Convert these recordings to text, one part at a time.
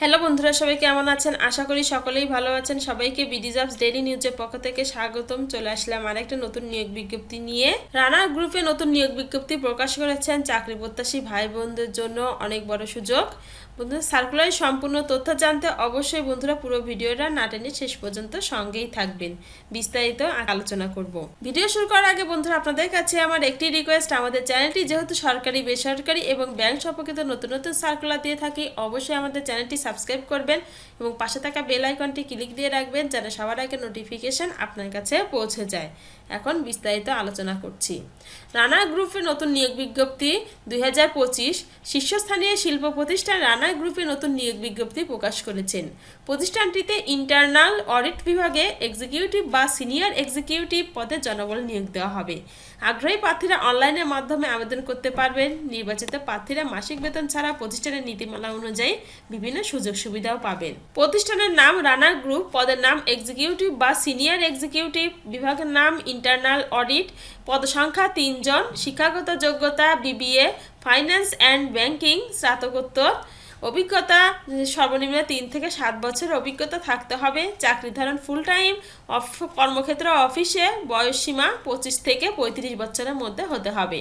Hello বন্ধুরা, সবাই কেমন আছেন? আশা করি সকলেই ভালো আছেন। সবাইকে বিডি জবস ডেইলি নিউজের পক্ষ থেকে স্বাগতম। চলে আসলাম আর একটা নতুন নিয়োগ বিজ্ঞপ্তি নিয়ে। রানা গ্রুপে নতুন নিয়োগ বিজ্ঞপ্তি প্রকাশ করেছেন চাকরি প্রত্যাশী ভাই বোনদের জন্য অনেক বড় সুযোগ। বন্ধুরা সার্কুলার সম্পূর্ণ তথ্য জানতে অবশ্যই বন্ধুরা পুরো ভিডিওটা না টেনে শেষ পর্যন্ত সঙ্গেই থাকবেন। বিস্তারিত আলোচনা করব। ভিডিও শুরু করার আগে বন্ধুরা, আপনাদের কাছে আমার একটি রিকোয়েস্ট আমাদের চ্যানেলটি যেহেতু সরকারি, বেসরকারি এবং ব্যাংক সম্পর্কিত নতুন নতুন সার্কুলার দিয়ে থাকি, অবশ্যই আমাদের চ্যানেলটি সাবস্ক্রাইব করবেন এবং পাশে থাকা বেল আইকনটি ক্লিক দিয়ে রাখবেন যেন সবার আগে নোটিফিকেশন আপনার কাছে পৌঁছে যায়। এখন বিস্তারিত আলোচনা করছি। রানা গ্রুপের নতুন নিয়োগ বিজ্ঞপ্তি দুই হাজার পঁচিশ। শীর্ষস্থানীয় শিল্প প্রতিষ্ঠান রানা গ্রুপে নতুন নিয়োগ বিজ্ঞপ্তি প্রকাশ করেছেন। প্রতিষ্ঠানটিতে ইন্টারনাল অডিট বিভাগে এক্সিকিউটিভ বা সিনিয়র এক্সিকিউটিভ পদে জনবল নিয়োগ দেওয়া হবে। আগ্রহী প্রার্থীরা অনলাইনের মাধ্যমে আবেদন করতে পারবেন। নির্বাচিত প্রার্থীরা মাসিক বেতন ছাড়া প্রতিষ্ঠানের নীতিমালা অনুযায়ী বিভিন্ন সুযোগ সুবিধাও পাবেন। প্রতিষ্ঠানের নাম রানার গ্রুপ, পদের নাম এক্সিকিউটিভ বা সিনিয়র এক্সিকিউটিভ, বিভাগের নাম ইন্টারনাল অডিট পদ সংখ্যা তিনজন, শিক্ষাগত যোগ্যতা বিবিএ, ফাইন্যান্স অ্যান্ড ব্যাংকিং, স্নাতকোত্তর, অভিজ্ঞতা সর্বনিম্ন তিন থেকে সাত বছর অভিজ্ঞতা থাকতে হবে, চাকরি ধরন ফুল টাইম অফ কর্মক্ষেত্র অফিসে, বয়সসীমা পঁচিশ থেকে পঁয়ত্রিশ বছরের মধ্যে হতে হবে।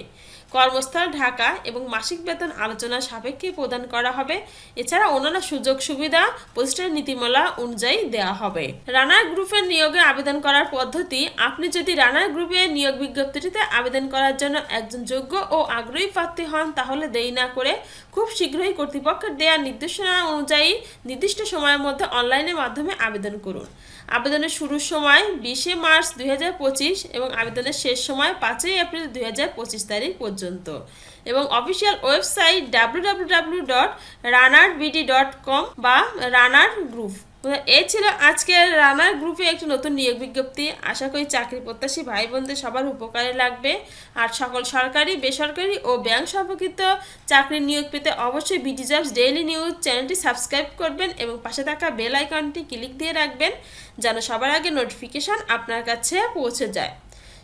কর্মস্থল, ঢাকা এবং মাসিক বেতন আলোচনা সাপেক্ষে প্রদান করা হবে। এছাড়া অন্যান্য সুযোগ সুবিধা, প্রতিষ্ঠানের নীতিমালা অনুযায়ী দেওয়া হবে। রানার গ্রুপের নিয়োগে আবেদন করার পদ্ধতি, আপনি যদি রানার গ্রুপে নিয়োগ বিজ্ঞপ্তিটিতে আবেদন করার জন্য একজন যোগ্য ও আগ্রহী প্রার্থী হন, তাহলে দেরি না করে খুব শীঘ্রই কর্তৃপক্ষের দেওয়া নির্দেশনা অনুযায়ী নির্দিষ্ট সময়ের মধ্যে অনলাইনের মাধ্যমে আবেদন করুন। আবেদনের শুরুর সময় বিশে মার্চ দুই হাজার পঁচিশ এবং আবেদনের শেষ সময় পাঁচই এপ্রিল দুই হাজার পঁচিশ তারিখ পর্যন্ত। এবং official website W W dot Runner BD dot com বা রানার গ্রুপ এ ছিল আজকের রানার গ্রুপে একটি নতুন নিয়োগ বিজ্ঞপ্তি। আশা করি চাকরি প্রত্যাশী ভাই বোনদের সবার উপকারে লাগবে। আর সকল সরকারি, বেসরকারি ও ব্যাংক সম্পর্কিত চাকরির নিয়োগ পেতে অবশ্যই বিডি জবস ডেইলি নিউজ চ্যানেলটি সাবস্ক্রাইব করবেন এবং পাশে থাকা বেল আইকনটি ক্লিক দিয়ে রাখবেন, যেন সবার আগে নোটিফিকেশন আপনার কাছে পৌঁছে যায়।